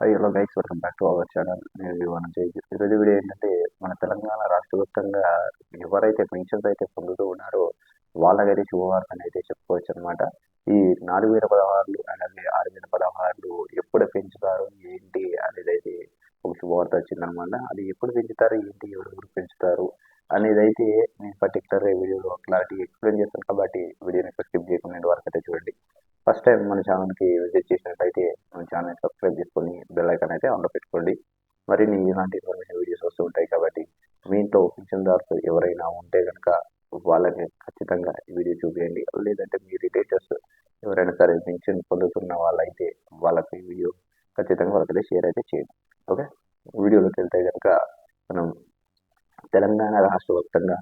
Hello guys welcome back to our channel నేను వివరణ చేసి ఈరోజు వీడియో ఏంటంటే మన తెలంగాణ రాష్ట్ర వ్యాప్తంగా ఎవరైతే పెన్షన్స్ అయితే పొందుతూ ఉన్నారో వాళ్ళకైతే శుభవార్త అయితే చెప్పుకోవచ్చు అనమాట ఈ నాలుగు వేల పదహారులు అలాగే ఆరు వేల పదహారులు ఎప్పుడు పెంచుతారు ఏంటి అనేది అయితే ఒక శుభవార్త వచ్చిందనమాట అది ఎప్పుడు పెంచుతారు ఏంటి ఎవరు పెంచుతారు అనేది అయితే నేను పర్టికులర్ వీడియోలో క్లారిటీ ఎక్స్ప్లెయిన్ చేస్తాను. కాబట్టి వీడియోని స్కిప్ చేయకుండా వరకు అయితే చూడండి. ఫస్ట్ టైం మన ఛానల్కి విజిట్ చేసినట్లయితే మన ఛానల్ని సబ్స్క్రైబ్ చేసుకొని బెల్ ఐకాన్ అయితే ఆన్లో పెట్టుకోండి. మరిన్ని ఇలాంటి ఇన్ఫర్మేషన్ వీడియోస్ వస్తూ ఉంటాయి కాబట్టి మీ ఇంట్లో పింఛన్దారులు ఎవరైనా ఉంటే కనుక వాళ్ళకి ఖచ్చితంగా ఈ వీడియో చూపించండి లేదంటే మీ రిలేటివ్స్ ఎవరైనా సరే పింఛన్ పొందుతున్న వాళ్ళైతే వాళ్ళకి ఈ వీడియో ఖచ్చితంగా వాళ్ళకైతే షేర్ అయితే చేయండి. ఓకే? వీడియోలోకి వెళ్తే కనుక మనం తెలంగాణ రాష్ట్ర వ్యాప్తంగా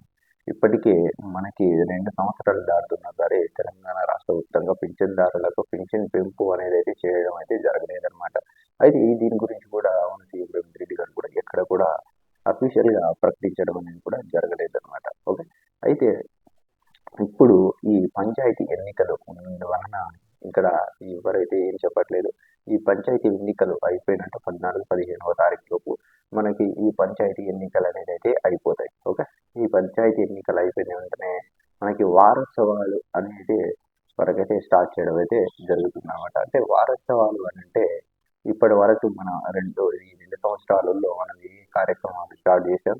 ఇప్పటికే మనకి రెండు సంవత్సరాలు దాటుతున్నా సరే తెలంగాణ రాష్ట్ర వ్యాప్తంగా పింఛన్దారులకు పింఛన్ పెంపు అనేది అయితే చేయడం అయితే జరగలేదన్నమాట. అయితే ఈ దీని గురించి కూడా మన సీఎం రేవంత్ రెడ్డి గారు కూడా ఎక్కడ కూడా అఫీషియల్గా ప్రకటించడం అనేది కూడా జరగలేదన్నమాట. ఓకే? అయితే ఇప్పుడు ఈ పంచాయతీ ఎన్నికలు వలన ఇక్కడ ఎవరైతే ఏం చెప్పట్లేదు ఈ పంచాయతీ ఎన్నికలు అయిపోయినట్టు పద్నాలుగు పదిహేనవ తారీఖు లోపు మనకి ఈ పంచాయతీ ఎన్నికలు అనేది అయితే అయిపోతాయి. ఓకే? ఈ పంచాయతీ ఎన్నికలు అయిపోయిన వెంటనే మనకి వారోత్సవాలు అనేది వరకైతే స్టార్ట్ చేయడం అయితే జరుగుతుంది అనమాట అంటే వారోత్సవాలు అని అంటే ఇప్పటి వరకు మన రెండు ఈ రెండు సంవత్సరాలలో మనం ఏ కార్యక్రమాలు స్టార్ట్ చేసాం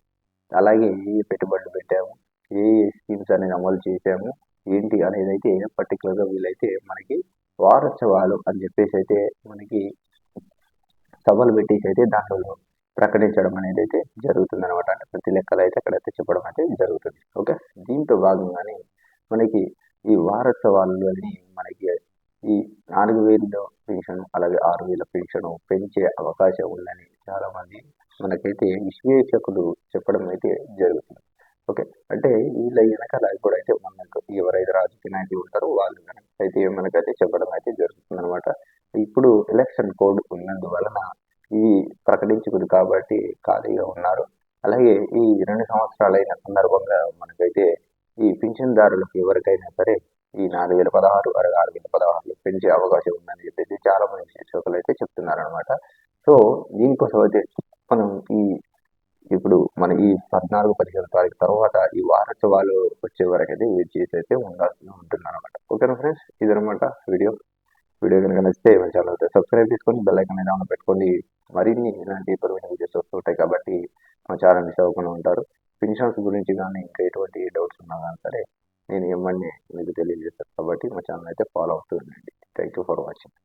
అలాగే ఏ పెట్టుబడులు పెట్టాము ఏ స్కీమ్స్ అనేది అమలు చేసాము ఏంటి అనేది అయితే పర్టికులర్గా వీలైతే మనకి వారోత్సవాలు అని చెప్పేసి అయితే మనకి సభలు పెట్టేసి అయితే దాంట్లో ప్రకటించడం అనేది అయితే జరుగుతుంది అనమాట అంటే ప్రతి లెక్కలు అయితే అక్కడైతే చెప్పడం అయితే జరుగుతుంది. ఓకే? దీంతో భాగంగానే మనకి ఈ వారోత్సవాలని మనకి ఈ నాలుగు వేలు పెన్షన్ అలాగే ఆరు వేల పెన్షన్ పెంచే అవకాశం ఉందని చాలామంది మనకైతే విశ్లేషకులు చెప్పడం అయితే జరుగుతుంది. ఓకే? అంటే వీళ్ళ వెనకాల ఇప్పుడైతే మనకు ఎవరైతే రాజకీయ నాయకులు ఉంటారో వాళ్ళు అయితే మనకైతే చెప్పడం అయితే జరుగుతుంది అనమాట ఇప్పుడు ఎలక్షన్ కోడ్ ఉన్నందువలన ఈ ప్రకటించుకుంది కాబట్టి ఖాళీగా ఉన్నారు. అలాగే ఈ రెండు సంవత్సరాలైన సందర్భంగా మనకైతే ఈ పింఛన్దారులకు ఎవరికైనా సరే ఈ నాలుగు వేల పదహారు అరవై ఆరు వేల పదహారులు పెంచే అవకాశం ఉందని చెప్పేసి చాలా మంది శిక్షకులు అయితే చెప్తున్నారు అనమాట సో దీనికోసం అయితే మనం ఈ ఇప్పుడు మన ఈ పద్నాలుగు పదిహేను తారీఖు తర్వాత ఈ వారోత్సవాలు వచ్చే వరకు అయితే వెయిట్ చేసి అయితే ఉండాల్సి ఉంటుంది అనమాట ఓకేనా ఫ్రెండ్స్? ఇదనమాట వీడియో. వీడియో కనుక నచ్చితే మన ఛానల్ అయితే సబ్స్క్రైబ్ చేసుకొని బెల్ ఐకాన్ పెట్టుకోండి. మరిన్ని ఇలాంటి ఇప్పటివైన వీడియోస్ వస్తుంటాయి కాబట్టి మా ఛానల్ మిస్ ఉంటారు. పెన్షన్స్ గురించి కానీ ఇంకా ఎటువంటి డౌట్స్ ఉన్నా కానీ సరే నేను ఇవ్వండి మీకు తెలియజేస్తాను కాబట్టి మా ఛానల్ అయితే ఫాలో అవుతూ ఉండండి. Thank you for watching